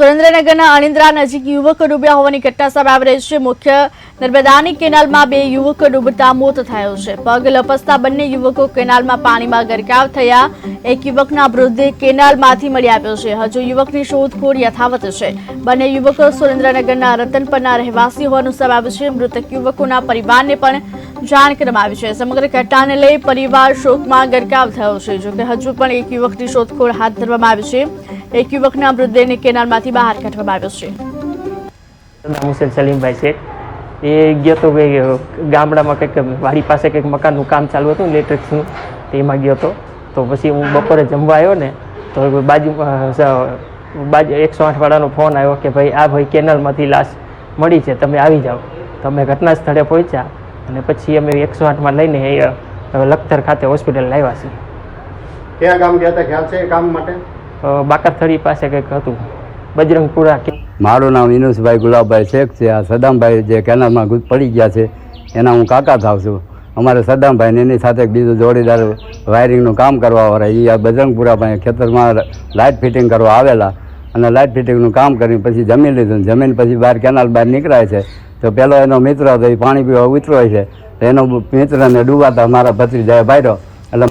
સુરેન્દ્રનગરના અણિંદ્રા નજીક યુવકો ડૂબ્યા હોવાની ઘટના સામે આવી રહી છે. મુખ્ય નર્મદાની કેનાલમાં બે યુવકો ડૂબતા મોત થયો છે. પગ લપસતા બંને યુવકો કેનાલમાં પાણીમાં ગરકાવ થયા. એક યુવકના મૃતદેહ કેનાલમાંથી મળી આવ્યો છે. હજુ યુવકની શોધખોળ યથાવત છે. બંને યુવકો સુરેન્દ્રનગરના રતનપરના રહેવાસી હોવાનું સામે આવ્યું છે. મૃતક યુવકોના પરિવારને પણ જાણ કરવામાં આવી છે. સમગ્ર ઘટનાને લઈ પરિવાર શોકમાં ગરકાવ થયો છે. જોકે હજુ પણ એક યુવકની શોધખોળ હાથ ધરવામાં આવી છે. એક યુવકના મૃતદેહને કેનાલમાંથી બહાર કાઢવામાં આવ્યો છે. નામ હુસેન સલીમભાઈ શેખ. એ ગયો તો ગામડામાં કંઈક વાડી પાસે કંઈક મકાનનું કામ ચાલુ હતું ઇલેક્ટ્રિક્સનું તેમાં એમાં ગયો હતો તો પછી હું બપોરે જમવા આવ્યો ને તો બાજુ બાજુ એકસો આઠ વાળાનો ફોન આવ્યો કે ભાઈ આ ભાઈ કેનલમાંથી લાશ મળી છે તમે આવી જાઓ. તો અમે ઘટના સ્થળે પહોંચ્યા અને પછી અમે એકસો આઠમાં લઈને લખતર ખાતે હોસ્પિટલ લાવ્યા છીએ. કયા ગામ ગયા હતા? ખ્યાલ છે એ કામ માટે? અ, બાકરથડી પાસે કંઈક હતું. બજરંગપુરા મારું નામ વિનુસભાઈ ગુલાબભાઈ શેખ છે. આ સદામભાઈ જે કેનાલમાં પડી ગયા છે એના હું કાકા થાવ છું. અમારે સદામભાઈ ને એની સાથે બીજું જોડીદાર વાયરિંગનું કામ કરવા વાળા એ આ બજરંગપુરા પાસે ખેતરમાં લાઇટ ફિટિંગ કરવા આવેલા. અને લાઇટ ફિટિંગનું કામ કરીને પછી જમીન લીધું. જમીન પછી બહાર કેનાલ બહાર નીકળાય છે. તો પેલો એનો મિત્ર હતો એ પાણી પીવા ઉતરો છે. તો એનો મિત્રને ડૂબાતા મારા ભત્રીજાએ ભાર્યો